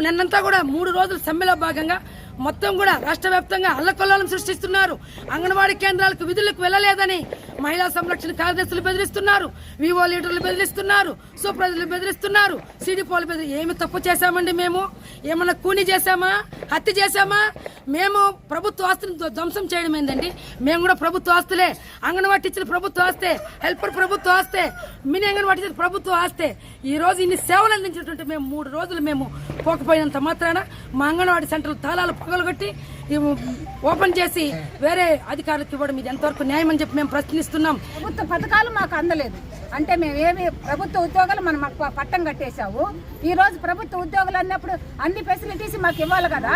నిన్నంతా కూడా మూడు రోజుల సమ్మెలో భాగంగా మొత్తం కూడా రాష్ట్ర వ్యాప్తంగా అల్లకొల్లాలం సృష్టిస్తున్నారు. అంగన్వాడీ కేంద్రాలకు విధులకు వెళ్ళలేదని మహిళా సంరక్షణ కార్యదర్శులు బెదిరిస్తున్నారు వివో లీడర్లు బెదిరిస్తున్నారు సూపర్వైజర్లు బెదిరిస్తున్నారు. సిడిపోలు బెదిరి ఏమి తప్పు చేశామండి మేము? ఏమన్నా కూని చేశామా? హత్య చేశామా? మేము ప్రభుత్వ ఆస్తులను ధ్వంసం చేయడం ఏందండి? మేము కూడా ప్రభుత్వ ఆస్తులే. అంగన్వాడీ టీచర్ ప్రభుత్వ ఆస్తే హెల్పర్ ప్రభుత్వ ఆస్తే మినీ అంగన్వాడీ టీచర్ ప్రభుత్వ ఆస్తే. ఈ రోజు ఇన్ని సేవలు అందించినటువంటి మేము మూడు రోజులు మేము పోకపోయినంత మాత్రాన మా అంగన్వాడీ సెంటర్ తాళాలు పగలగొట్టి ఓపెన్ చేసి వేరే అధికారులకు ఇవ్వడం ఇది ఎంతవరకు న్యాయం అని చెప్పి మేము ప్రశ్నిస్తున్నాం. ప్రభుత్వ పథకాలు మాకు అందలేదు. అంటే మేము ఏమి ప్రభుత్వ ఉద్యోగాలు మనం మాకు పట్టం కట్టేశావు ఈ రోజు ప్రభుత్వ ఉద్యోగులు అన్నప్పుడు అన్ని ఫెసిలిటీస్ మాకు ఇవ్వాలి కదా.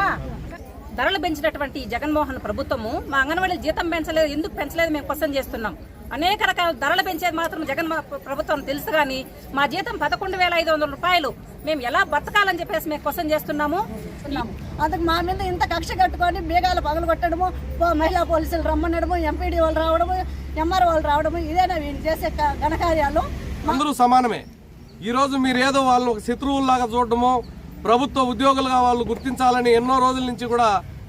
ధరలు పెంచినటువంటి జగన్మోహన్ ప్రభుత్వము మా అంగన్వాడీ జీతం పెంచలేదు ఎందుకు పెంచలేదు మేము క్వశ్చన్ చేస్తున్నాం. అనేక రకాల ధరలు పెంచేది మాత్రం జగన్ మా ప్రభుత్వం తెలుసు కానీ మా జీతం పదకొండు వేల ఐదు వందల రూపాయలు. మేము ఎలా బతకాలని చెప్పేసి మేము క్వశ్చన్ చేస్తున్నాము. అందుకు మా మీద ఇంత కక్ష కట్టుకొని బేగాలు పగలు కొట్టడము మహిళా పోలీసులు రమ్మనడము ఎంపీడీ వాళ్ళు రావడము ఎంఆర్ వాళ్ళు రావడము ఇదేనా వీళ్ళు చేసే క- ఘనకార్యాలు? అందరూ సమానమే. ఈరోజు మీరు ఏదో వాళ్ళని ఒక శత్రువుల్లాగా చూడటము ప్రభుత్వ ఉద్యోగులుగా వాళ్ళు గుర్తించాలని ఎన్నో రోజుల నుంచి కూడా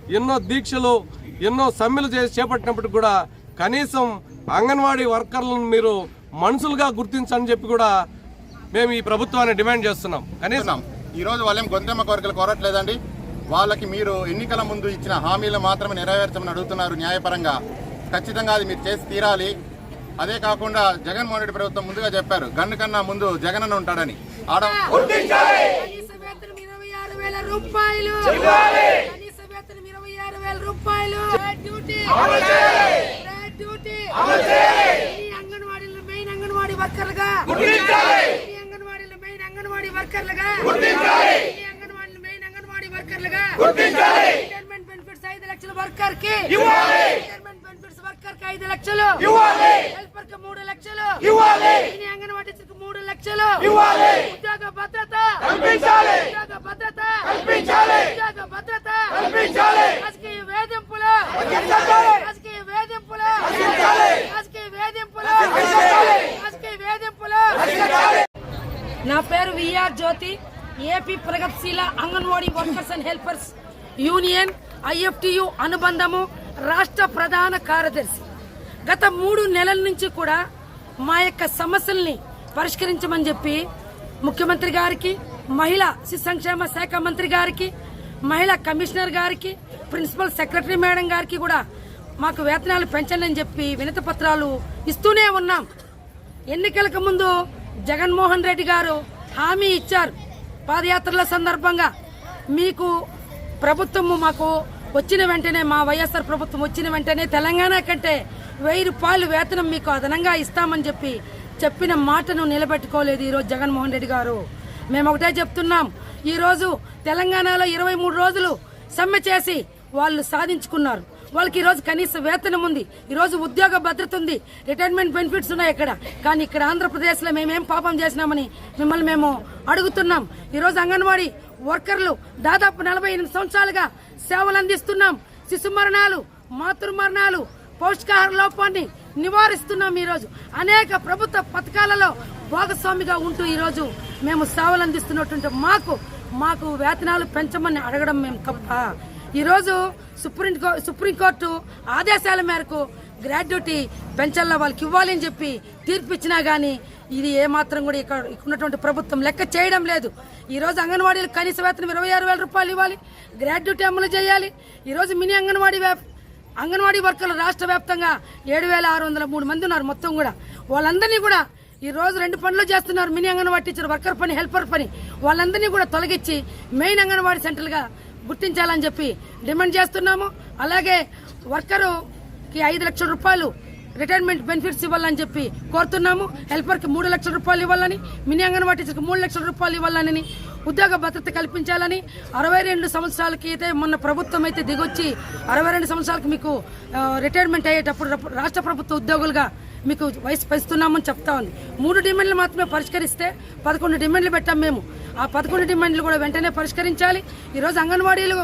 ఎన్నో దీక్షలు ఎన్నో సమ్మెలు చేసి చేపట్టినప్పటికి కూడా కనీసం అంగన్వాడీ వర్కర్లను మీరు మనుషులుగా గుర్తించని చెప్పి కూడా మేము ఈ ప్రభుత్వాన్ని డిమాండ్ చేస్తున్నాం. కనీసం చేస్తున్నాం ఈ రోజు వాళ్ళేం గొంతెమ్మ కోరికలు కోరట్లేదండి? వాళ్ళకి మీరు ఎన్నికల ముందు ఇచ్చిన హామీలు మాత్రమే నెరవేర్చమని అడుగుతున్నారు న్యాయపరంగా. ఖచ్చితంగా అది మీరు చేసి తీరాలి. అదే కాకుండా జగన్మోహన్ రెడ్డి ప్రభుత్వం ముందుగా చెప్పారు గన్ను కన్నా ముందు జగన్ ఉంటాడని. ఆడ కనీస వేతనం ఇరవై ఆరు వేల రూపాయలు! డ్యూటీ. అంగన్వాడీలో మెయిన్ అంగన్వాడీ వర్కర్లుగా. ఈ అంగన్వాడీలో మెయిన్ అంగన్వాడీ వర్కర్లుగా. అంగన్వాడీలో మెయిన్ అంగన్వాడీ వర్కర్లుగా. రిటైర్మెంట్ బెనిఫిట్స్ ఐదు లక్షల వర్కర్కి ఐదు లక్షలు. హెల్పర్కి మూడు లక్షలు. అంగన్వాడీ మూడు లక్షలు. ఉద్యోగ భద్రత. ఉద్యోగ భద్రత. ఉద్యోగ భద్రత. రాజకీయ వేధింపులు. రాజకీయ వేధింపులు. రాజకీయ వేధింపులు. రాజకీయ వేధింపులు. నా పేరు విఆర్ జ్యోతి ఏపీ ప్రగతిశీల anganwadi workers and helpers union IFTU అనుబంధము. రాష్ట్ర ప్రధాన కార్యదర్శి. గత మూడు నెలల నుంచి కూడా మా యొక్క సమస్యల్ని పరిష్కరించమని చెప్పి ముఖ్యమంత్రి గారికి మహిళా శిశు సంక్షేమ శాఖ మంత్రి గారికి మహిళా కమిషనర్ గారికి ప్రిన్సిపల్ సెక్రటరీ మేడం గారికి కూడా మాకు వేతనాలు పెంచండి అని చెప్పి వినతి పత్రాలు ఇస్తూనే ఉన్నాం. ఎన్నికలకు ముందు జగన్మోహన్ రెడ్డి గారు హామీ ఇచ్చారు. పాదయాత్రల సందర్భంగా మీకు ప్రభుత్వము మాకు వచ్చిన వెంటనే మా వైఎస్ఆర్ ప్రభుత్వం వచ్చిన వెంటనే తెలంగాణ కంటే వెయ్యి రూపాయలు వేతనం మీకు అదనంగా ఇస్తామని చెప్పి చెప్పిన మాటను నిలబెట్టుకోలేదు ఈరోజు జగన్మోహన్ రెడ్డి గారు. మేము ఒకటే చెప్తున్నాం ఈరోజు తెలంగాణలో ఇరవై మూడు రోజులు సమ్మె చేసి వాళ్ళు సాధించుకున్నారు. వాళ్ళకి ఈరోజు కనీస వేతనం ఉంది ఈరోజు ఉద్యోగ భద్రత ఉంది రిటైర్మెంట్ బెనిఫిట్స్ ఉన్నాయి ఇక్కడ కానీ ఇక్కడ ఆంధ్రప్రదేశ్లో మేమేం పాపం చేసినామని మిమ్మల్ని మేము అడుగుతున్నాం. ఈరోజు అంగన్వాడీ వర్కర్లు దాదాపు నలభై ఎనిమిది సంవత్సరాలుగా సేవలు అందిస్తున్నాం శిశు మరణాలు మాతృ మరణాలు పౌష్టికాహార లోపాన్ని నివారిస్తున్నాం ఈరోజు. అనేక ప్రభుత్వ పథకాలలో భాగస్వామిగా ఉంటూ ఈరోజు మేము సేవలు అందిస్తున్నటువంటి మాకు మాకు వేతనాలు పెంచమని అడగడం మేము తప్ప. ఈరోజు సుప్రీం సుప్రీంకోర్టు ఆదేశాల మేరకు గ్రాడ్యుటీ పెన్షన్ల వాళ్ళకి ఇవ్వాలని చెప్పి తీర్పు ఇచ్చినా గానీ ఇది ఏమాత్రం కూడా ఇక్కడ ఇక్కడ ఉన్నటువంటి ప్రభుత్వం లెక్క చేయడం లేదు. ఈరోజు అంగన్వాడీలు కనీస వేతనం ఇరవై ఆరు వేల రూపాయలు ఇవ్వాలి. గ్రాడ్యుయేట్ అమలు చేయాలి. ఈరోజు మినీ అంగన్వాడీ వ్యాప్ అంగన్వాడీ వర్కర్లు రాష్ట్ర వ్యాప్తంగా ఏడు వేల ఆరు వందల మూడు మంది ఉన్నారు మొత్తం కూడా. వాళ్ళందరినీ కూడా ఈ రోజు రెండు పనులు చేస్తున్నారు. మినీ అంగన్వాడీ టీచర్ వర్కర్ పని హెల్పర్ పని. వాళ్ళందరినీ కూడా తొలగించి మెయిన్ అంగన్వాడీ సెంటర్గా గుర్తించాలని చెప్పి డిమాండ్ చేస్తున్నాము. అలాగే వర్కరుకి ఐదు లక్షల రూపాయలు రిటైర్మెంట్ బెనిఫిట్స్ ఇవ్వాలని చెప్పి కోరుతున్నాము. హెల్పర్కి మూడు లక్షల రూపాయలు ఇవ్వాలని మినీ అంగన్వాడీ టీచర్కి మూడు లక్షల రూపాయలు ఇవ్వాలని ఉద్యోగ భద్రత కల్పించాలని అరవై రెండు సంవత్సరాలకి అయితే మొన్న ప్రభుత్వం అయితే దిగొచ్చి అరవై రెండు సంవత్సరాలకి మీకు రిటైర్మెంట్ అయ్యేటప్పుడు రాష్ట్ర ప్రభుత్వ ఉద్యోగులుగా మీకు వయసు పెంచుతున్నామని చెప్తా ఉంది. మూడు డిమాండ్లు మాత్రమే పరిష్కరిస్తే పదకొండు డిమాండ్లు పెట్టాం మేము. ఆ పదకొండు డిమాండ్లు కూడా వెంటనే పరిష్కరించాలి. ఈరోజు అంగన్వాడీలు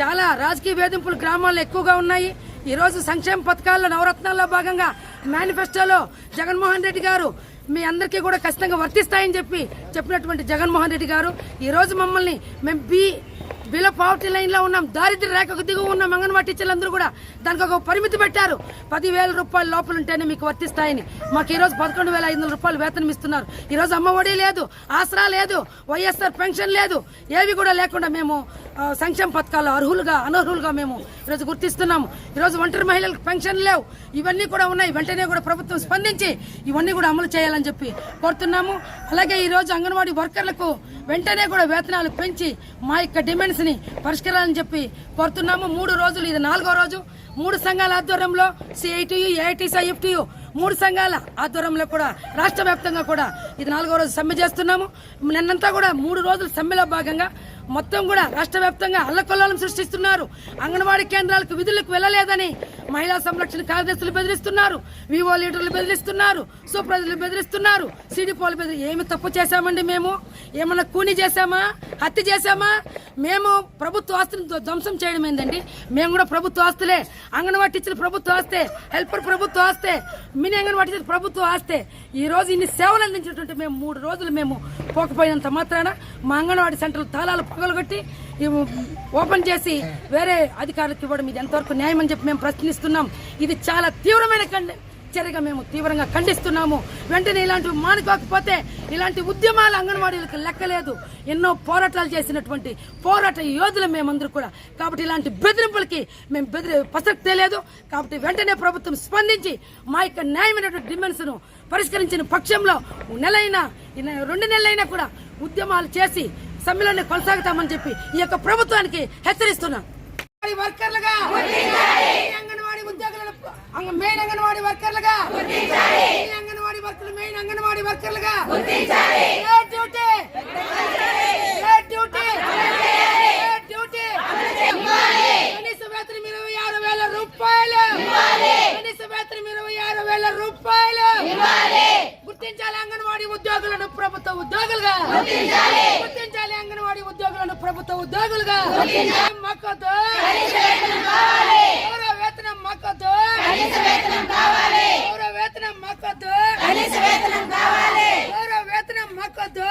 చాలా రాజకీయ వేధింపులు గ్రామాల్లో ఎక్కువగా ఉన్నాయి. ఈరోజు సంక్షేమ పథకాల్లో నవరత్నాల్లో భాగంగా మేనిఫెస్టోలో జగన్మోహన్ రెడ్డి గారు మీ అందరికీ కూడా ఖచ్చితంగా వర్తిస్తాయని చెప్పి చెప్పినటువంటి జగన్మోహన్ రెడ్డి గారు ఈరోజు మమ్మల్ని మేము బి బిలో పావర్టీ లైన్లో ఉన్నాం. దారిద్ర్య రేఖకు దిగువ ఉన్న అంగన్వాడీ టీచర్లందరూ కూడా దానికి ఒక పరిమితి పెట్టారు. పదివేల రూపాయల లోపల ఉంటేనే మీకు వర్తిస్తాయని. మాకు ఈ రోజు పదకొండు వేల ఐదు వందల రూపాయలు వేతనం ఇస్తున్నారు. ఈ రోజు అమ్మఒడి లేదు ఆసరా లేదు వైఎస్ఆర్ పెన్షన్ లేదు. ఏవి కూడా లేకుండా మేము సంక్షేమ పథకాలు అర్హులుగా అనర్హులుగా మేము ఈరోజు గుర్తిస్తున్నాము. ఈరోజు ఒంటరి మహిళలకు పెన్షన్ లేవు. ఇవన్నీ కూడా ఉన్నాయి. వెంటనే కూడా ప్రభుత్వం స్పందించి ఇవన్నీ కూడా అమలు చేయాలని చెప్పి కోరుతున్నాము. అలాగే ఈరోజు అంగన్వాడీ వర్కర్లకు వెంటనే కూడా వేతనాలు పెంచి మా యొక్క డిమాండ్స్ కేసుని పరిష్కరాలని చెప్పి కోరుతున్నాము. మూడు రోజులు ఇది నాలుగో రోజు. మూడు సంఘాల ఆధ్వర్యంలో సిఐటియు ఏఐటిసి ఐఎఫ్టియు మూడు సంఘాల ఆధ్వర్యంలో కూడా రాష్ట్ర వ్యాప్తంగా కూడా ఇది నాలుగో రోజు సమ్మె చేస్తున్నాము. నిన్నంతా కూడా మూడు రోజుల సమ్మెలో భాగంగా మొత్తం కూడా రాష్ట్ర వ్యాప్తంగా అల్లకొల్లాలను సృష్టిస్తున్నారు. అంగన్వాడీ కేంద్రాలకు విధులకు వెళ్ళలేదని మహిళా సంరక్షణ కార్యదర్శులు బెదిరిస్తున్నారు. వివో లీడర్లు బెదిరిస్తున్నారు. సూపర్వైజర్లు బెదిరిస్తున్నారు. సిడిపోలు బెదిరి ఏమి తప్పు చేశామండి మేము? ఏమన్నా కూని చేశామా? హత్య చేశామా? మేము ప్రభుత్వ ఆస్తులు ధ్వంసం చేయడం ఏందండి? మేము కూడా ప్రభుత్వ ఆస్తులే. అంగన్వాడీ టీచర్లు ప్రభుత్వ ఆస్తే హెల్పర్ ప్రభుత్వ ఆస్తే మినీ అంగన్వాడీ టీచర్ ప్రభుత్వ ఆస్తే. ఈ రోజు ఇన్ని సేవలు అందించినటువంటి మేము మూడు రోజులు మేము పోకపోయినంత మాత్రాన మా అంగన్వాడీ సెంటర్లు తాళాలు పగలగొట్టి ఓపెన్ చేసి వేరే అధికారులకు ఇవ్వడం ఇది ఎంతవరకు న్యాయం అని చెప్పి మేము ప్రశ్నిస్తున్నాం. ఇది చాలా తీవ్రమైన కండి చర్యగా మేము తీవ్రంగా ఖండిస్తున్నాము. వెంటనే ఇలాంటివి మానుకోకపోతే ఇలాంటి ఉద్యమాలు అంగన్వాడీలకు లెక్కలేదు. ఎన్నో పోరాటాలు చేసినటువంటి పోరాట యోధులు మేమందరూ కూడా. కాబట్టి ఇలాంటి బెదిరింపులకి మేము బెదిరి ప్రసక్తే లేదు. కాబట్టి వెంటనే ప్రభుత్వం స్పందించి మా యొక్క న్యాయమైనటువంటి డిమాండ్స్ను పరిష్కరించిన పక్షంలో నెలైనా రెండు నెలలైనా కూడా ఉద్యమాలు చేసి సమ్మెలోనే కొనసాగుతామని చెప్పి ఈ యొక్క ప్రభుత్వానికి హెచ్చరిస్తున్నాం. వర్కర్లుగా మెయిన్ అంగన్వాడీ వర్కర్లుగా. అంగన్వాడీ వర్కర్లు మెయిన్ అంగన్వాడీ వర్కర్లుగా. డ్యూటీ డ్యూటీ డ్యూటీ కనీస వేతనం ఇరవై ఆరు వేల రూపాయలు. కనీస వేతనం ఇరవై ఆరు వేల రూపాయలు. గుర్తించాలి అంగన్వాడీ ఉద్యోగులను ప్రభుత్వ ఉద్యోగులుగా. గుర్తించాలి. అంగన్వాడీ ఉద్యోగులను ప్రభుత్వ ఉద్యోగులుగా. మాకొద్దు. గౌరవ వేతనం మాకొద్దు. గౌరవ వేతనం మాకొద్దు. గౌరవ వేతనం మాకొద్దు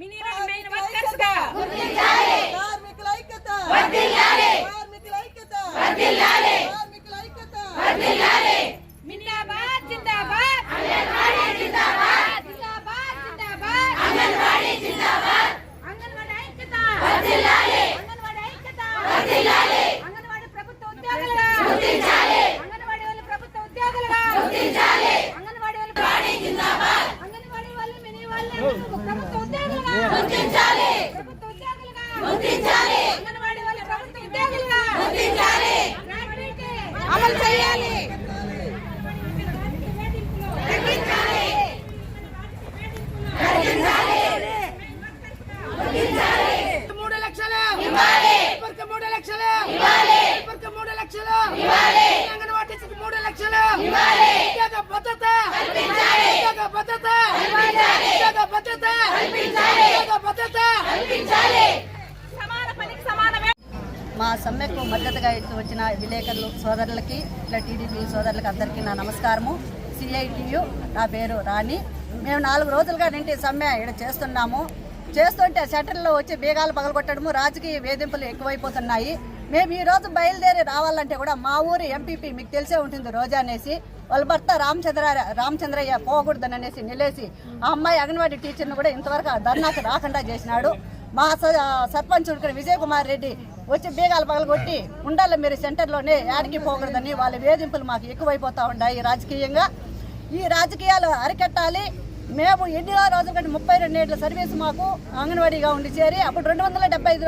మినీ మెయిన్ వర్కర్స్గా కార్మికుల ఐక్యత. కార్మికుల ఐక్యత. కార్మికుల ఐక్యత. జిందాబాద్ జిందాబాద్. అంగన్వాడీ జిందాబాద్. జిందాబాద్ జిందాబాద్. అంగన్వాడీ జిందాబాద్. అంగన్వాడీ ఐక్యత. వర్ధిల్లాలి అంగన్వాడీ ఐక్యత. వర్ధిల్లాలి గుర్తించాలి. ప్రభుత్వ ఉద్యోగులుగా. గుర్తించాలి అంగన్వాడీ వాళ్ళు వాడి జిందాబాద్ అంగన్వాడీ వాళ్ళు మినీ వాళ్ళు ప్రభుత్వ ఉద్యోగులుగా గుర్తించాలి ప్రభుత్వ ఉద్యోగులుగా గుర్తించాలి అంగన్వాడీ వాళ్ళు ప్రభుత్వ ఉద్యోగులుగా గుర్తించాలి అమలు చేయాలి మూడు లక్షలు ఇప్పటికి మూడు లక్షలు ఇప్పటికి మూడు లక్షలు అంగన్వాడీ టీచర్కి మూడు లక్షలు ఉద్యోగ భద్రత ఉద్యోగ భద్రత ఉద్యోగ భద్రత ఉద్యోగ భద్రత సమాన పనికి సమాన వే- మా సమ్మెకు మద్దతుగా ఇచ్చి వచ్చిన విలేకరులు సోదరులకి ఇట్లా టీడీపీ సోదరులకి అందరికీ నా నమస్కారము. సిఐటియు నా పేరు రాణి. మేము నాలుగు రోజులుగా నింటి సమ్మె ఇక్కడ చేస్తున్నాము. చేస్తుంటే షట్టర్లో వచ్చి బీగాలు పగలగొట్టడము రాజకీయ వేధింపులు ఎక్కువైపోతున్నాయి. మేము ఈ రోజు బయలుదేరి రావాలంటే కూడా మా ఊరు ఎంపీపీ మీకు తెలిసే ఉంటుంది రోజా అనేసి వాళ్ళ భర్త రామచంద్ర రామచంద్రయ్య పోకూడదని అనేసి నిలేసి ఆ అమ్మాయి అంగన్వాడీ టీచర్ని కూడా ఇంతవరకు ధర్నాకు రాకుండా చేసినాడు. మా స- సర్పంచ్ విజయ్ కుమార్ రెడ్డి వచ్చి బీగాలు పగలగొట్టి ఉండాలి మీరు సెంటర్లోనే యాడికి పోకూడదని వాళ్ళ వేధింపులు మాకు ఎక్కువైపోతా ఉన్నాయి రాజకీయంగా. ఈ రాజకీయాలు అరికట్టాలి మేము ఎన్ని రోజుల కంటే ముప్పై రెండు ఏళ్ళ సర్వీస్ మాకు అంగన్వాడీగా ఉండి చేరి అప్పుడు రెండు వందల డెబ్బై ఐదు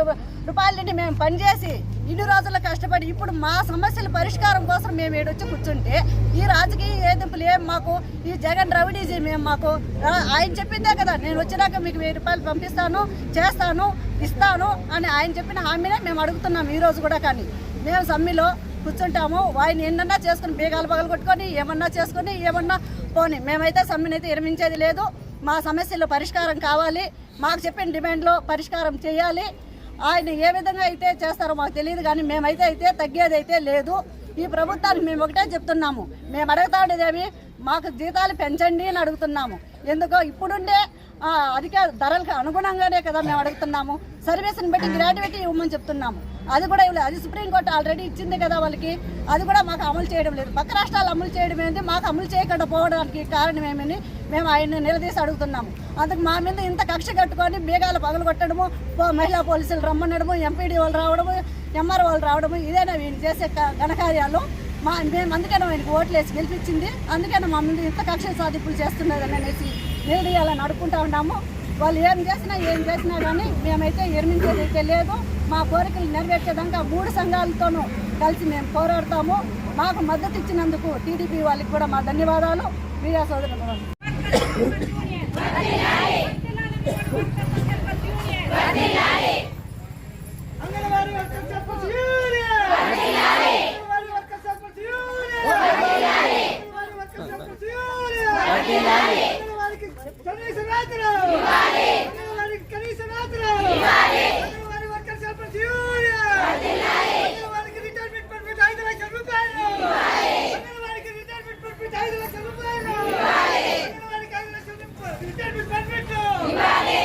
రూపాయల నుండి మేము పనిచేసి ఇన్ని రోజులు కష్టపడి ఇప్పుడు మా సమస్యల పరిష్కారం కోసం మేము ఏడొచ్చి కూర్చుంటే ఈ రాజకీయ ఏదింపులు ఏం మాకు ఈ జగన్ రవిడీజీ మేము మాకు ఆయన చెప్పిందే కదా నేను వచ్చినాక మీకు వెయ్యి రూపాయలు పంపిస్తాను చేస్తాను ఇస్తాను అని ఆయన చెప్పిన హామీనే మేము అడుగుతున్నాం ఈ రోజు కూడా కానీ. మేము సమ్మిలో కూర్చుంటాము ఆయన ఎన్నన్నా చేసుకుని బీగాలు పగలు కొట్టుకొని ఏమన్నా చేసుకొని ఏమన్నా పోని మేమైతే సమ్మెను అయితే విరమించేది లేదు. మా సమస్యలు పరిష్కారం కావాలి. మాకు చెప్పిన డిమాండ్లో పరిష్కారం చేయాలి. ఆయన ఏ విధంగా అయితే చేస్తారో మాకు తెలియదు కానీ మేమైతే అయితే తగ్గేది అయితే లేదు. ఈ ప్రభుత్వానికి మేము ఒకటే చెప్తున్నాము. మేము అడుగుతా ఉండేదేమి మాకు జీతాలు పెంచండి అని అడుగుతున్నాము. ఎందుకో ఇప్పుడుండే అధిక ధరలకు అనుగుణంగానే కదా మేము అడుగుతున్నాము. సర్వీస్ని బట్టి గ్రాడ్యుయేట్ ఇవ్వమని చెప్తున్నాము. అది కూడా ఇవ్వలేదు. అది సుప్రీంకోర్టు ఆల్రెడీ ఇచ్చింది కదా వాళ్ళకి. అది కూడా మాకు అమలు చేయడం లేదు. పక్క రాష్ట్రాలు అమలు చేయడం ఏంటి మాకు అమలు చేయకుండా పోవడానికి కారణం ఏమని మేము ఆయన్ని నిలదీసి అడుగుతున్నాము. అందుకు మా మీద ఇంత కక్ష కట్టుకొని బీగాలు పగలు కొట్టడము మహిళా పోలీసులు రమ్మనడము ఎంపీడీ వాళ్ళు రావడము ఎంఆర్ వాళ్ళు రావడము ఇదేనా వీళ్ళు చేసే క- ఘనకార్యాలు? మా మేము అందుకనే ఆయనకు ఓట్లు వేసి గెలిపించింది. అందుకనే మా ముందు ఇంత కక్ష సాధింపులు చేస్తున్నదని అనేసి నిలదీయాలని అడుగుకుంటా ఉన్నాము. వాళ్ళు ఏం చేసినా ఏం చేసినా కానీ మేమైతే ఎర్మించేదైతే లేదు మా కోరికలు నెరవేర్చేదాకా మూడు సంఘాలతోనూ కలిసి మేము పోరాడతాము. మాకు మద్దతు ఇచ్చినందుకు టీడీపీ వాళ్ళకి కూడా మా ధన్యవాదాలు. మీడియా సోదరులు. Anganwadi worker sarpanch union anganwadi worker sarpanch union anganwadi worker sarpanch union అంగన్వాడీకి కనీస వేతనం అంగన్వాడీకి కనీస వేతనం అంగన్వాడీ వర్కర్ సర్పంచ్ యూనియన్ అంగన్వాడీకి రిటైర్మెంట్ బెనిఫిట్ ఐదు లక్షల రూపాయలు అంగన్వాడీకి రిటైర్మెంట్ బెనిఫిట్ ఐదు లక్షల రూపాయలు అంగన్వాడీకి ఐదు లక్షల రూపాయలు రిటైర్మెంట్ బెనిఫిట్ అంగన్వాడీ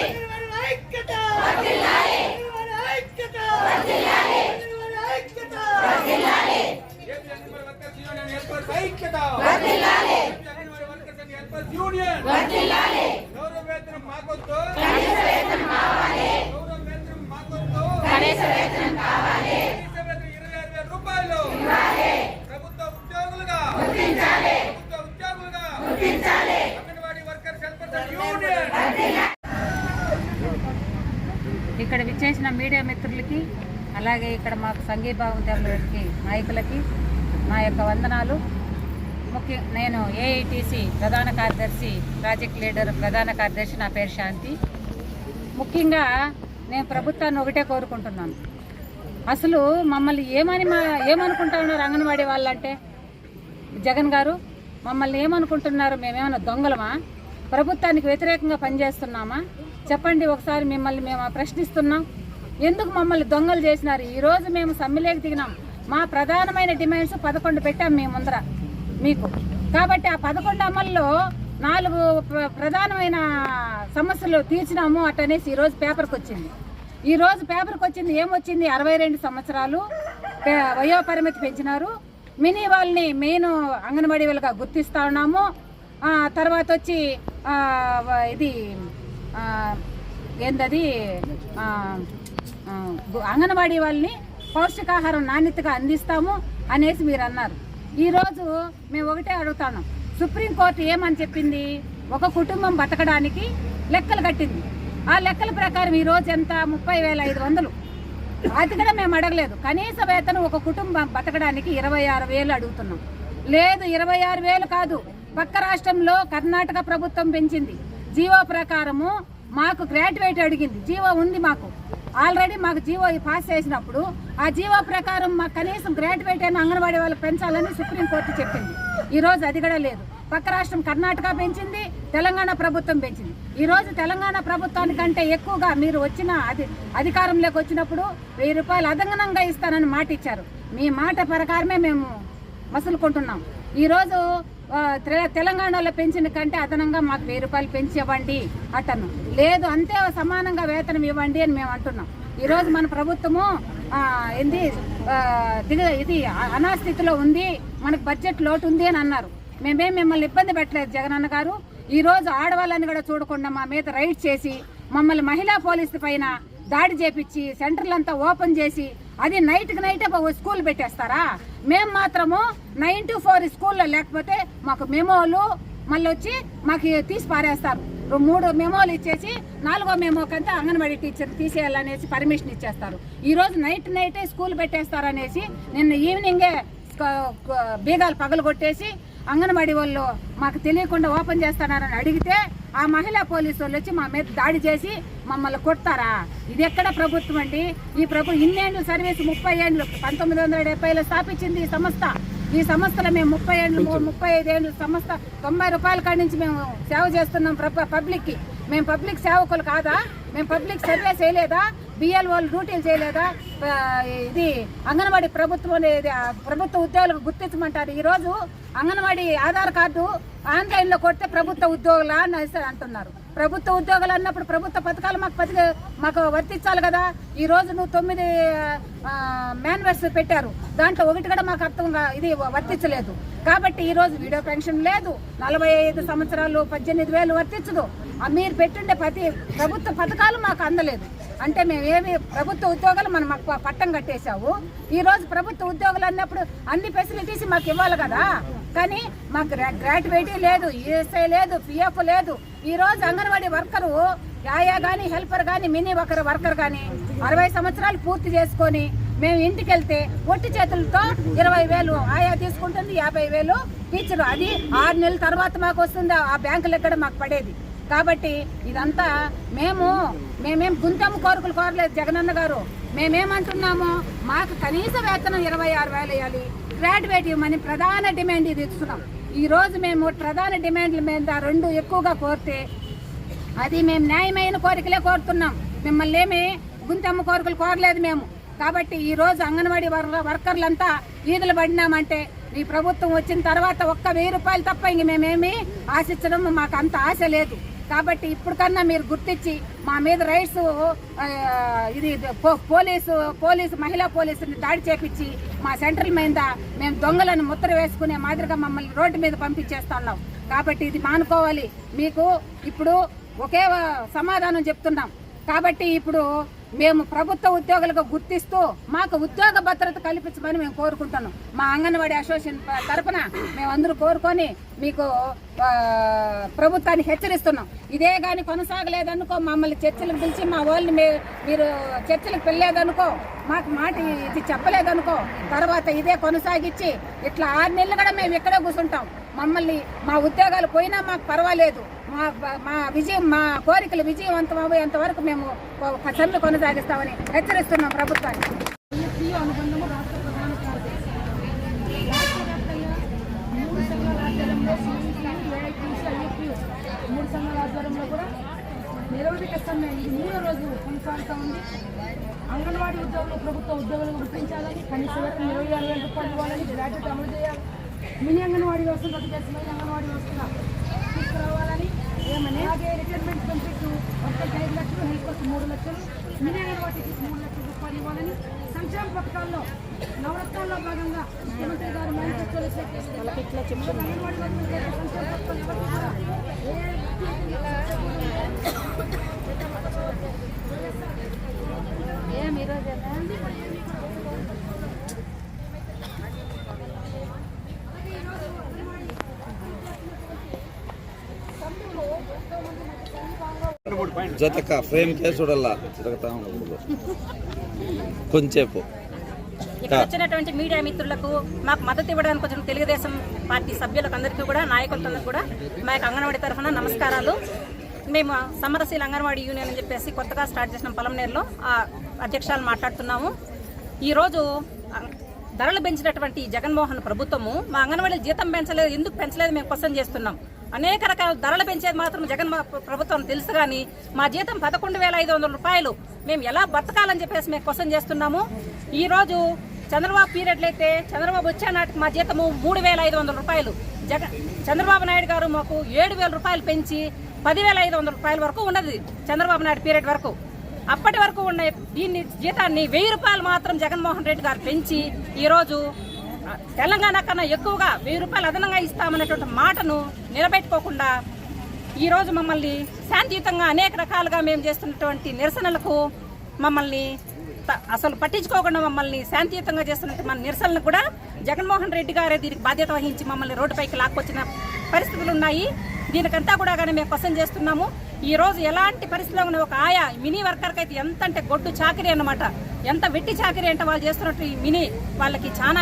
ఐక్యత అంగన్వాడీ ఐక్యత అంగన్వాడీ ఐక్యత యూనియన్ గౌరవ వేతనం మాకొద్దు గౌరవ వేతనం మాకొద్దు కనీస వేతనం ఇరవై ఆరు వేల రూపాయలు ప్రభుత్వ ఉద్యోగులుగా ప్రభుత్వ ఉద్యోగులుగా అంగన్వాడీ వర్కర్స్ హెల్పర్స్ యూనియన్ ఇక్కడ విచ్చేసిన మీడియా మిత్రులకి అలాగే ఇక్కడ మాకు సంఘీభావం తెలియడానికి నాయకులకి నా వందనాలు. ముఖ్య నేను ఏఐటీసీ ప్రధాన కార్యదర్శి ప్రాజెక్ట్ లీడర్ ప్రధాన కార్యదర్శి నా పేరు శాంతి. ముఖ్యంగా నేను ప్రభుత్వాన్ని ఒకటే కోరుకుంటున్నాను. అసలు మమ్మల్ని ఏమని మా ఏమనుకుంటా ఉన్నారు అంగన్వాడీ వాళ్ళంటే? జగన్ గారు మమ్మల్ని ఏమనుకుంటున్నారు? మేమేమైనా దొంగలమా? ప్రభుత్వానికి వ్యతిరేకంగా పనిచేస్తున్నామా? చెప్పండి ఒకసారి మిమ్మల్ని మేము ప్రశ్నిస్తున్నాం. ఎందుకు మమ్మల్ని దొంగలు చేసినారు? ఈరోజు మేము సమ్మెలేకి దిగినాం. మా ప్రధానమైన డిమాండ్స్ పదకొండు పెట్టాం మేము ముందర మీకు. కాబట్టి ఆ పదకొండు అమల్లో నాలుగు ప్ర- ప్రధానమైన సమస్యలు తీర్చినాము అటనేసి ఈరోజు పేపర్కి వచ్చింది. ఈరోజు పేపర్కి వచ్చింది ఏమొచ్చింది? అరవై రెండు సంవత్సరాలు వయోపరిమితి పెంచినారు. మినీ వాళ్ళని మెయిన్ అంగన్వాడీ వాళ్ళగా గుర్తిస్తా ఉన్నాము. తర్వాత వచ్చి ఇది ఏందది? అంగన్వాడీ వాళ్ళని పౌష్టికాహారం నాణ్యతగా అందిస్తాము అనేసి మీరు అన్నారు. ఈరోజు మేము ఒకటే అడుగుతాను. సుప్రీంకోర్టు ఏమని చెప్పింది? ఒక కుటుంబం బతకడానికి లెక్కలు కట్టింది. ఆ లెక్కల ప్రకారం ఈ ఎంత? ముప్పై వేల ఐదు వందలు. అది కూడా మేము అడగలేదు. కనీస వేతనం ఒక కుటుంబం బతకడానికి ఇరవై ఆరు వేలు అడుగుతున్నాం. లేదు ఇరవై ఆరు వేలు కాదు. పక్క రాష్ట్రంలో కర్ణాటక ప్రభుత్వం పెంచింది. జీవో ప్రకారము మాకు గ్రాడ్యుయేట్ అడిగింది. జీవో ఉంది మాకు. ఆల్రెడీ మాకు జీవో పాస్ చేసినప్పుడు ఆ జీవో ప్రకారం మాకు కనీసం గ్రాడ్యుయేట్ అయిన అంగన్వాడీ వాళ్ళకి పెంచాలని సుప్రీంకోర్టు చెప్పింది. ఈరోజు అది కూడా లేదు. పక్క రాష్ట్రం కర్ణాటక పెంచింది తెలంగాణ ప్రభుత్వం పెంచింది. ఈరోజు తెలంగాణ ప్రభుత్వానికంటే ఎక్కువగా మీరు వచ్చిన అధి అధికారంలోకి వచ్చినప్పుడు వెయ్యి రూపాయలు అదనంగా ఇస్తానని మాట ఇచ్చారు మీ మాట ప్రకారమే మేము వసూలుకుంటున్నాం ఈరోజు తెలంగాణలో పెంచిన కంటే అదనంగా మాకు వెయ్యి రూపాయలు పెంచి ఇవ్వండి అట్టను లేదు అంతే సమానంగా వేతనం ఇవ్వండి అని మేము అంటున్నాం. ఈరోజు మన ప్రభుత్వము ఏంది దిగ ఇది అనాస్థితిలో ఉంది మనకు బడ్జెట్ లోటు ఉంది అని అన్నారు. మేమేం మిమ్మల్ని ఇబ్బంది పెట్టలేదు జగనన్న గారు. ఈరోజు ఆడవాళ్ళని కూడా చూడకుండా మా మీద రైడ్ చేసి మమ్మల్ని మహిళా పోలీసుల పైన దాడి చేపించి సెంటర్లంతా ఓపెన్ చేసి అది నైట్కి నైటే స్కూల్ పెట్టేస్తారా? మేము మాత్రము నైన్ టు ఫోర్ స్కూల్లో లేకపోతే మాకు మెమోలు మళ్ళీ వచ్చి మాకు తీసి పారేస్తారు. మూడు మెమోలు ఇచ్చేసి నాలుగో మెమోకంతా అంగన్వాడీ టీచర్ తీసేయాలనేసి పర్మిషన్ ఇచ్చేస్తారు. ఈరోజు నైట్ నైటే స్కూల్ పెట్టేస్తారనేసి నిన్న ఈవినింగే బీగాలు పగలు కొట్టేసి అంగన్వాడీ వాళ్ళు మాకు తెలియకుండా ఓపెన్ చేస్తున్నారని అడిగితే ఆ మహిళా పోలీసు వాళ్ళు వచ్చి మా మీద దాడి చేసి మమ్మల్ని కొడతారా? ఇది ఎక్కడ ప్రభుత్వం అండి? ఈ ప్రభు ఇన్నేళ్ళు సర్వీస్ ముప్పై ఏళ్ళు పంతొమ్మిది వందల డెబ్బైలో స్థాపించింది ఈ సంస్థ. ఈ సంస్థలో మేము ముప్పై ఏళ్ళు ముప్పై ముప్పై ఐదేళ్ళు సంస్థ తొంభై రూపాయల కాడి నుంచి మేము సేవ చేస్తున్నాం ప్ర- పబ్లిక్కి. మేము పబ్లిక్ సేవకులు కాదా? మేము పబ్లిక్ సర్వీస్ చేయలేదా? బిఎల్ఓలు డ్యూటీలు చేయలేదా? ఇది అంగన్వాడీ ప్రభుత్వం అనేది, ప్రభుత్వ ఉద్యోగులకు గుర్తించమంటారు. ఈరోజు అంగన్వాడీ ఆధార్ కార్డు ఆన్లైన్లో కొడితే ప్రభుత్వ ఉద్యోగులా అని అంటున్నారు. ప్రభుత్వ ఉద్యోగాలు అన్నప్పుడు ప్రభుత్వ పథకాలు మాకు పథక మాకు వర్తించాలి కదా. ఈ రోజు నువ్వు తొమ్మిది మేన్వర్స్ పెట్టారు. దాంట్లో ఒకటి కూడా మాకు అర్థం ఇది వర్తించలేదు. కాబట్టి ఈ రోజు వీడియో పెన్షన్ లేదు. నలభై ఐదు సంవత్సరాలు పద్దెనిమిది వేలు వర్తించదు. మీరు పెట్టుండే ప్రతి ప్రభుత్వ పథకాలు మాకు అందలేదు. అంటే మేము ప్రభుత్వ ఉద్యోగాలు మనం మాకు పట్టం కట్టేశావు. ఈరోజు ప్రభుత్వ ఉద్యోగులు అన్నప్పుడు అన్ని ఫెసిలిటీస్ మాకు ఇవ్వాలి కదా. కానీ మాకు గ్రా- గ్రాట్యుయేటీ లేదు ఈఎస్ఐ లేదు పిఎఫ్ లేదు. ఈరోజు అంగన్వాడీ వర్కరు యాయా కానీ హెల్పర్ కానీ మినీ వర్కర్ వర్కర్ కానీ అరవై సంవత్సరాలు పూర్తి చేసుకొని మేము ఇంటికి వెళ్తే ఒట్టి చేతులతో ఇరవై వేలు ఆయా తీసుకుంటుంది యాభై వేలు టీచర్. అది ఆరు నెలల తర్వాత మాకు వస్తుంది ఆ బ్యాంకులు ఎక్కడ మాకు పడేది. కాబట్టి ఇదంతా మేము మేమేం గుంతమ్మ కోరికలు కోరలేదు జగనన్న గారు. మేమేమంటున్నాము మాకు కనీస వేతనం ఇరవై ఆరు వేలు వేయాలి. గ్రాడ్యుయేట్ ఇవ్వమని ప్రధాన డిమాండ్ ఇది ఇస్తున్నాం. ఈరోజు మేము ప్రధాన డిమాండ్ల మీద రెండు ఎక్కువగా కోరితే అది మేము న్యాయమైన కోరికలే కోరుతున్నాం. మిమ్మల్ని ఏమి గుంతమ్మ కోరికలు కోరలేదు మేము. కాబట్టి ఈరోజు అంగన్వాడీ వర్- వర్కర్లంతా ఈదులు పడినామంటే ఈ ప్రభుత్వం వచ్చిన తర్వాత ఒక్క వెయ్యి రూపాయలు తప్ప ఇంక మేమేమి ఆశించడం మాకు అంత ఆశ లేదు. కాబట్టి ఇప్పటికన్నా మీరు గుర్తించి మా మీద రైట్స్ ఇది పో- పోలీసు పోలీసు మహిళా పోలీసుని దాడి చేపించి మా సెంట్రల్ మీద మేము దొంగలను ముద్ర వేసుకునే మాదిరిగా మమ్మల్ని రోడ్డు మీద పంపించేస్తున్నాం. కాబట్టి ఇది మానుకోవాలి. మీకు ఇప్పుడు ఒకే సమాధానం చెప్తున్నాం. కాబట్టి ఇప్పుడు మేము ప్రభుత్వ ఉద్యోగులకు గుర్తిస్తూ మాకు ఉద్యోగ భద్రత కల్పించమని మేము కోరుకుంటున్నాం. మా అంగన్వాడీ అసోసియేషన్ తరఫున తరపున మేము అందరూ కోరుకొని మీకు ప్రభుత్వాన్ని హెచ్చరిస్తున్నాం. ఇదే కానీ కొనసాగలేదనుకో మమ్మల్ని చర్చలకు పిలిచి మా వాళ్ళని మీరు చర్చలకు వెళ్ళలేదనుకో మాకు మాట ఇది చెప్పలేదనుకో తర్వాత ఇదే కొనసాగించి ఇట్లా ఆరు నెలలు కూడా మేము ఇక్కడే కూర్చుంటాం. మమ్మల్ని మా ఉద్యోగాలు పోయినా మాకు పర్వాలేదు. మా మా విజయం మా కోరికలు విజయవంతం అయ్యేంత వరకు మేము సమ్మె కొనసాగిస్తామని హెచ్చరిస్తున్నాం ప్రభుత్వాన్ని. మూడు సంఘాల ఆధ్వర్యంలో కూడా నిరవధిక సమ్మె ఇది మూడో రోజు కొనసాగుతూ ఉంది. అంగన్వాడీ ఉద్యోగులు ప్రభుత్వ ఉద్యోగులు గుర్తించాలని కనీస వేతనం ఇరవై ఆరు వేల రూపాయలు ఇవ్వాలని గ్రాడ్యుయేట్ అమలు చేయాలి. మినీ అంగన్వాడీ వ్యవస్థను రద్దు చేసి మినీ అంగన్వాడీ వ్యవస్థ తీసుకురావాలని ఏమని? రిటైర్మెంట్ బెనిఫిట్ ఒక్కరికి ఐదు లక్షలు హెల్పర్స్ మూడు లక్షలు మినీ అంగన్వాడీకి మూడు లక్షల రూపాయలు ఇవ్వాలని సంక్షేమ పథకాల్లో నవరత్నాల్లో భాగంగా ముఖ్యమంత్రి గారు వర్కర్లకు సంక్షేమ పథకాలు కూడా ఫ్రేమ్ కే చూడాల జరుగుతా ఉండకూడదు కొంచెంసేపు. ఇక్కడ వచ్చినటువంటి మీడియా మిత్రులకు మాకు మద్దతు ఇవ్వడానికి వచ్చిన తెలుగుదేశం పార్టీ సభ్యులకు అందరికీ కూడా నాయకులందరికీ కూడా మా యొక్క అంగన్వాడీ తరఫున నమస్కారాలు. మేము సమరశీల అంగన్వాడీ యూనియన్ అని చెప్పేసి కొత్తగా స్టార్ట్ చేసిన పొలంనేరులో ఆ అధ్యక్షాలు మాట్లాడుతున్నాము. ఈరోజు ధరలు పెంచినటువంటి జగన్మోహన్ ప్రభుత్వము మా అంగన్వాడీ జీతం పెంచలేదు ఎందుకు పెంచలేదు మేము క్వశ్చన్ చేస్తున్నాం. అనేక రకాల ధరలు పెంచేది మాత్రం జగన్ ప్రభుత్వం తెలుసు కానీ మా జీతం పదకొండు వేల ఐదు వందల రూపాయలు. మేము ఎలా బతకాలని చెప్పేసి మేము క్వశ్చన్ చేస్తున్నాము. ఈరోజు చంద్రబాబు పీరియడ్లు అయితే చంద్రబాబు వచ్చే నాటికి మా జీతము మూడు వేల ఐదు వందల రూపాయలు. జగన్ చంద్రబాబు నాయుడు గారు మాకు ఏడు వేల రూపాయలు పెంచి పదివేల ఐదు వందల రూపాయల వరకు ఉన్నది చంద్రబాబు నాయుడు పీరియడ్ వరకు. అప్పటి వరకు ఉన్న దీన్ని జీతాన్ని వెయ్యి రూపాయలు మాత్రం జగన్మోహన్ రెడ్డి గారు పెంచి ఈరోజు తెలంగాణ కన్నా ఎక్కువగా వెయ్యి రూపాయలు అదనంగా ఇస్తామనేటువంటి మాటను నిలబెట్టుకోకుండా ఈరోజు మమ్మల్ని శాంతియుతంగా అనేక రకాలుగా మేము చేస్తున్నటువంటి నిరసనలకు మమ్మల్ని అసలు పట్టించుకోకుండా మమ్మల్ని శాంతియుతంగా చేస్తున్న మన నిరసనలకు కూడా జగన్మోహన్ రెడ్డి గారే దీనికి బాధ్యత వహించి మమ్మల్ని రోడ్డుపైకి లాక్కొచ్చిన పరిస్థితులు ఉన్నాయి. దీనికంతా కూడా కానీ మేము క్వశ్చన్ చేస్తున్నాము. ఈ రోజు ఎలాంటి పరిస్థితిలో ఉన్న ఒక ఆయా మినీ వర్కర్కి అయితే ఎంత అంటే గొడ్డు చాకరీ అన్నమాట. ఎంత వెట్టి చాకరీ అంటే వాళ్ళు చేస్తున్నట్టు ఈ మినీ వాళ్ళకి చాలా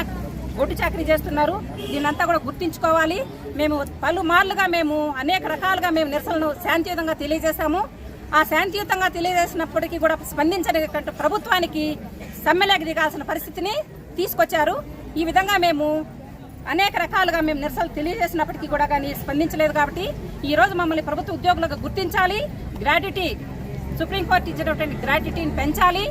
ఒడ్డు చాకరీ చేస్తున్నారు. దీనంతా కూడా గుర్తించుకోవాలి. మేము పలుమార్లుగా మేము అనేక రకాలుగా మేము నిరసనలు శాంతియుతంగా తెలియజేశాము. ఆ శాంతియుతంగా తెలియజేసినప్పటికీ కూడా స్పందించని ప్రభుత్వానికి సమ్మెలకు దిగాల్సిన పరిస్థితిని తీసుకొచ్చారు. ఈ విధంగా మేము అనేక రకాలుగా మేము నిరసనలు తెలియజేసినప్పటికీ కూడా కానీ స్పందించలేదు కాబట్టి ఈరోజు మమ్మల్ని ప్రభుత్వ ఉద్యోగులకు గుర్తించాలి. గ్రాడ్యుటీ సుప్రీంకోర్టు ఇచ్చినటువంటి గ్రాడ్యుటీని పెంచాలి.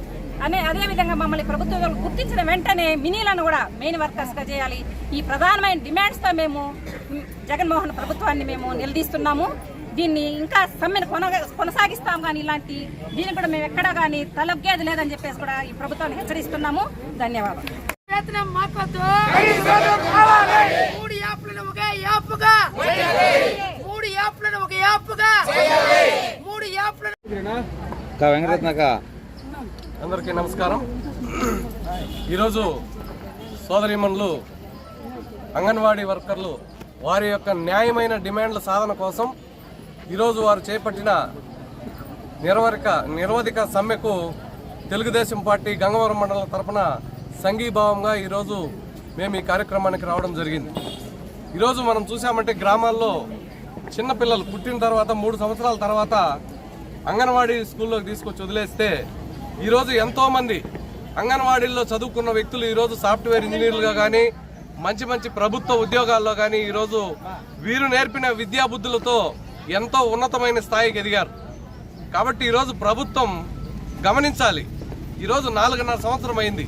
అనే అదే విధంగా మమ్మల్ని ప్రభుత్వ గుర్తించిన వెంటనే మినీలను కూడా మెయిన్ వర్కర్స్గా చేయాలి. ఈ ప్రధానమైన డిమాండ్స్తో మేము జగన్మోహన్ ప్రభుత్వాన్ని మేము నిలదీస్తున్నాము. దీన్ని ఇంకా సమ్మెను కొన కొనసాగిస్తాం కానీ ఇలాంటి దీన్ని కూడా మేము ఎక్కడా కానీ తలొగ్గేది లేదని చెప్పేసి కూడా ఈ ప్రభుత్వాన్ని హెచ్చరిస్తున్నాము. ధన్యవాదాలు. వేతనం మాకొద్దు మూడు యాప్లను ఒకే యాప్గా. మూడు యాప్లను ఒక యాప్గా. మూడు యాప్లను కా వెంకటరత్నక అందరికీ నమస్కారం. ఈరోజు సోదరిమణులు అంగన్వాడీ వర్కర్లు వారి యొక్క న్యాయమైన డిమాండ్ల సాధన కోసం ఈరోజు వారు చేపట్టిన నిర్వరిక నిర్వధిక సమ్మెకు తెలుగుదేశం పార్టీ గంగవరం మండలం తరపున సంఘీభావంగా ఈరోజు మేము ఈ కార్యక్రమానికి రావడం జరిగింది. ఈరోజు మనం చూసామంటే గ్రామాల్లో చిన్నపిల్లలు పుట్టిన తర్వాత మూడు సంవత్సరాల తర్వాత అంగన్వాడీ స్కూల్లోకి తీసుకొచ్చి వదిలేస్తే ఈరోజు ఎంతోమంది అంగన్వాడీల్లో చదువుకున్న వ్యక్తులు ఈరోజు సాఫ్ట్వేర్ ఇంజనీర్లుగా కానీ మంచి మంచి ప్రభుత్వ ఉద్యోగాల్లో కానీ ఈరోజు వీరు నేర్పిన విద్యాబుద్ధులతో ఎంతో ఉన్నతమైన స్థాయికి ఎదిగారు. కాబట్టి ఈరోజు ప్రభుత్వం గమనించాలి. ఈరోజు నాలుగున్నర సంవత్సరం అయింది.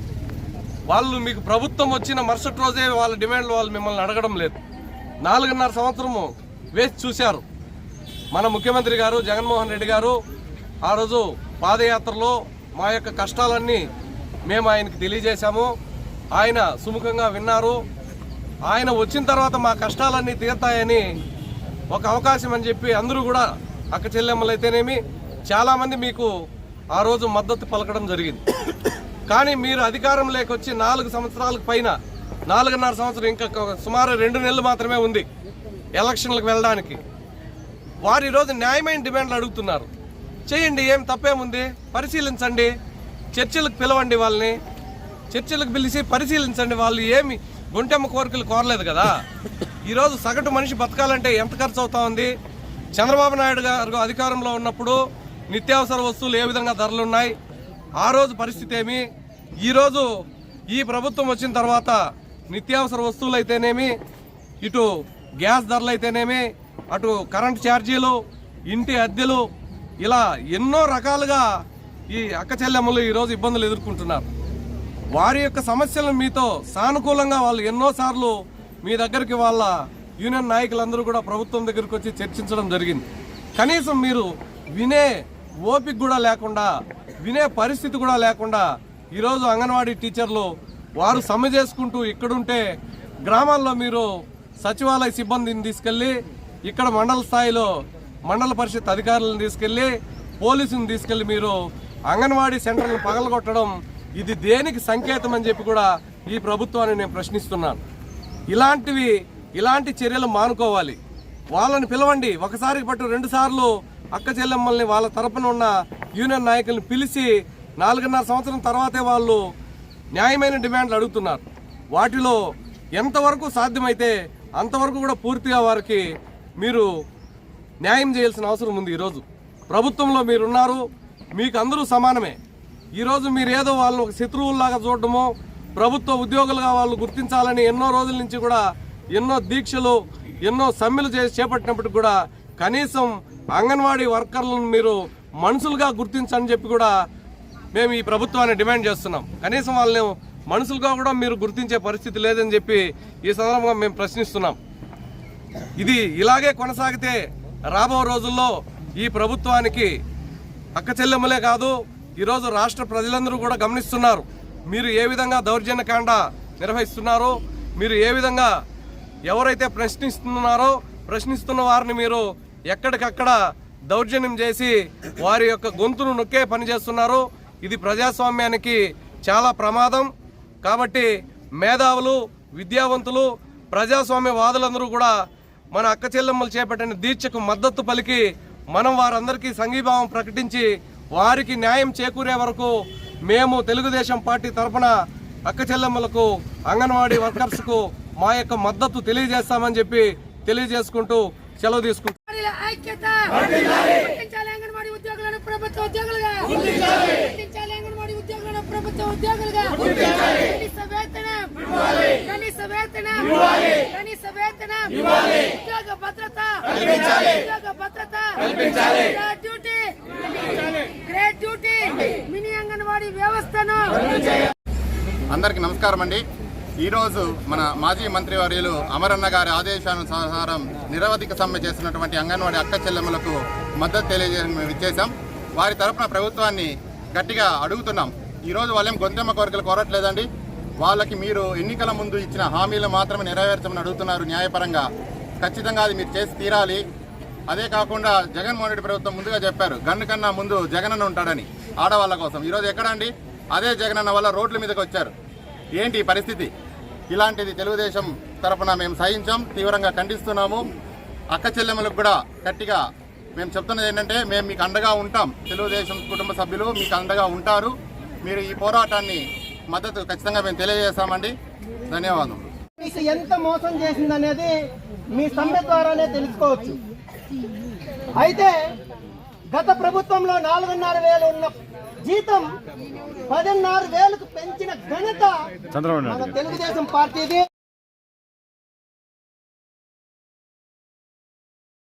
వాళ్ళు మీకు ప్రభుత్వం వచ్చిన మరుసటి రోజే వాళ్ళ డిమాండ్లు వాళ్ళు మిమ్మల్ని అడగడం లేదు. నాలుగున్నర సంవత్సరము వేసి చూశారు. మన ముఖ్యమంత్రి గారు జగన్మోహన్ రెడ్డి గారు ఆ రోజు పాదయాత్రలో మా యొక్క కష్టాలన్నీ మేము ఆయనకి తెలియజేశాము. ఆయన సుముఖంగా విన్నారు. ఆయన వచ్చిన తర్వాత మా కష్టాలన్నీ తీరుతాయని ఒక అవకాశం అని చెప్పి అందరూ కూడా అక్క చెల్లెమ్మలైతేనేమి చాలామంది మీకు ఆ రోజు మద్దతు పలకడం జరిగింది. కానీ మీరు అధికారం లేకొచ్చి నాలుగు సంవత్సరాలకు పైన నాలుగున్నర సంవత్సరం ఇంకా సుమారు రెండు నెలలు మాత్రమే ఉంది ఎలక్షన్లకు వెళ్ళడానికి. వారు ఈరోజు న్యాయమైన డిమాండ్లు అడుగుతున్నారు. చేయండి ఏం తప్పేముంది? పరిశీలించండి. చర్చలకు పిలవండి వాళ్ళని. చర్చలకు పిలిచి పరిశీలించండి వాళ్ళు. ఏమి గుంటెమ్మ కోరికలు కోరలేదు కదా? ఈరోజు సగటు మనిషి బతకాలంటే ఎంత ఖర్చు అవుతా ఉంది? చంద్రబాబు నాయుడు గారు అధికారంలో ఉన్నప్పుడు నిత్యావసర వస్తువులు ఏ విధంగా ధరలు ఉన్నాయి? ఆ రోజు పరిస్థితి ఏమి? ఈరోజు ఈ ప్రభుత్వం వచ్చిన తర్వాత నిత్యావసర వస్తువులు అయితేనేమి? ఇటు గ్యాస్ ధరలు అయితేనేమి? అటు కరెంట్ ఛార్జీలు ఇంటి అద్దెలు ఇలా ఎన్నో రకాలుగా ఈ అక్క చెల్లెమ్మలు ఈరోజు ఇబ్బందులు ఎదుర్కొంటున్నారు. వారి యొక్క సమస్యలను మీతో సానుకూలంగా వాళ్ళు ఎన్నోసార్లు మీ దగ్గరికి వాళ్ళ యూనియన్ నాయకులందరూ కూడా ప్రభుత్వం దగ్గరికి వచ్చి చర్చించడం జరిగింది. కనీసం మీరు వినే ఓపిక కూడా లేకుండా వినే పరిస్థితి కూడా లేకుండా ఈరోజు అంగన్వాడీ టీచర్లు వారు సమ్మె చేసుకుంటూ ఇక్కడుంటే గ్రామాల్లో మీరు సచివాలయ సిబ్బందిని తీసుకెళ్ళి ఇక్కడ మండల స్థాయిలో మండల పరిషత్ అధికారులను తీసుకెళ్ళి పోలీసుని తీసుకెళ్ళి మీరు అంగన్వాడీ సెంటర్లను పగలగొట్టడం ఇది దేనికి సంకేతం అని చెప్పి కూడా ఈ ప్రభుత్వాన్ని నేను ప్రశ్నిస్తున్నాను. ఇలాంటివి ఇలాంటి చర్యలు మానుకోవాలి. వాళ్ళని పిలవండి. ఒకసారి పట్టు రెండు సార్లు అక్క చెల్లెమ్మల్ని వాళ్ళ తరపున ఉన్న యూనియన్ నాయకుల్ని పిలిచి నాలుగున్నర సంవత్సరం తర్వాతే వాళ్ళు న్యాయమైన డిమాండ్లు అడుగుతున్నారు. వాటిలో ఎంతవరకు సాధ్యమైతే అంతవరకు కూడా పూర్తిగా వారికి మీరు న్యాయం చేయాల్సిన అవసరం ఉంది ఈరోజు. ప్రభుత్వంలో మీరున్నారు మీకు అందరూ సమానమే. ఈరోజు మీరు ఏదో ఒక శత్రువుల్లాగా చూడటమో ప్రభుత్వ ఉద్యోగులుగా వాళ్ళు గుర్తించాలని ఎన్నో రోజుల నుంచి కూడా ఎన్నో దీక్షలు ఎన్నో సమ్మెలు చేసి చేపట్టినప్పటికి కూడా కనీసం అంగన్వాడీ వర్కర్లను మీరు మనుషులుగా గుర్తించని చెప్పి కూడా మేము ఈ ప్రభుత్వాన్ని డిమాండ్ చేస్తున్నాం. కనీసం వాళ్ళని మనుషులుగా కూడా మీరు గుర్తించే పరిస్థితి లేదని చెప్పి ఈ సందర్భంగా మేము ప్రశ్నిస్తున్నాం. ఇది ఇలాగే కొనసాగితే రాబో రోజుల్లో ఈ ప్రభుత్వానికి అక్కచెల్లెమ్మలే కాదు ఈరోజు రాష్ట్ర ప్రజలందరూ కూడా గమనిస్తున్నారు. మీరు ఏ విధంగా దౌర్జన్యకాండ నిర్వహిస్తున్నారో మీరు ఏ విధంగా ఎవరైతే ప్రశ్నిస్తున్నారో ప్రశ్నిస్తున్న వారిని మీరు ఎక్కడికక్కడ దౌర్జన్యం చేసి వారి యొక్క గొంతును నొక్కే పని చేస్తున్నారు. ఇది ప్రజాస్వామ్యానికి చాలా ప్రమాదం. కాబట్టి మేధావులు విద్యావంతులు ప్రజాస్వామ్యవాదులందరూ కూడా మన అక్క చెల్లెమ్మలు చేపట్టిన దీక్షకు మద్దతు పలికి మనం వారందరికీ సంఘీభావం ప్రకటించి వారికి న్యాయం చేకూరే వరకు మేము తెలుగుదేశం పార్టీ తరఫున అక్క చెల్లెమ్మలకు అంగన్వాడీ వర్కర్స్కు మా యొక్క మద్దతు తెలియజేస్తామని చెప్పి తెలియజేసుకుంటూ సెలవు తీసుకుంటాం అంగన్వాడీల ఐక్యత! గుర్తించాలి అంగన్వాడీ ఉద్యోగులను ప్రభుత్వ ఉద్యోగులుగా! గుర్తించాలి అంగన్వాడీ ఉద్యోగులను ప్రభుత్వ ఉద్యోగులుగా కనీస వేతనం. కనీస వేతనం. కనీస వేతనం ఉద్యోగ భద్రత. ఉద్యోగ భద్రత. Grade duty grade duty mini anganwadi వ్యవస్థ వ్యవస్థను. అందరికీ నమస్కారం అండి. ఈరోజు మన మాజీ మంత్రివర్యులు అమరన్న గారి ఆదేశానుసారం నిరవధిక సమ్మె చేస్తున్నటువంటి అంగన్వాడీ అక్క చెల్లెమ్మలకు మద్దతు తెలియజేయడం మేము ఇచ్చేసాం వారి తరపున ప్రభుత్వాన్ని గట్టిగా అడుగుతున్నాం. ఈరోజు వాళ్ళేం గొంతెమ్మ కోరికలు కోరట్లేదండి. వాళ్ళకి మీరు ఎన్నికల ముందు ఇచ్చిన హామీలు మాత్రమే నెరవేర్చమని అడుగుతున్నారు న్యాయపరంగా. ఖచ్చితంగా అది మీరు చేసి తీరాలి. అదే కాకుండా జగన్మోహన్ రెడ్డి ప్రభుత్వం ముందుగా చెప్పారు గన్ను కన్నా ముందు జగనన్న ఉంటాడని ఆడవాళ్ళ కోసం. ఈరోజు ఎక్కడండి అదే జగనన్న వల్ల రోడ్ల మీదకి వచ్చారు. ఏంటి పరిస్థితి? ఇలాంటిది తెలుగుదేశం తరఫున మేము సహించాం తీవ్రంగా ఖండిస్తున్నాము. అక్క చెల్లెమ్మలకు కూడా గట్టిగా మేము చెప్తున్నది ఏంటంటే మేము మీకు అండగా ఉంటాం. తెలుగుదేశం కుటుంబ సభ్యులు మీకు అండగా ఉంటారు. మీరు ఈ పోరాటాన్ని మద్దతు ఖచ్చితంగా మేము తెలియజేస్తామండి. ధన్యవాదాలు మీకు ఎంత మోసం చేసిందనేది మీ సమ్మె ద్వారానే తెలుసుకోవచ్చు. అయితే గత ప్రభుత్వంలో నాలుగున్నర వేలు ఉన్న జీతం పదిన్నర వేలకు పెంచిన ఘనత మన తెలుగుదేశం పార్టీది.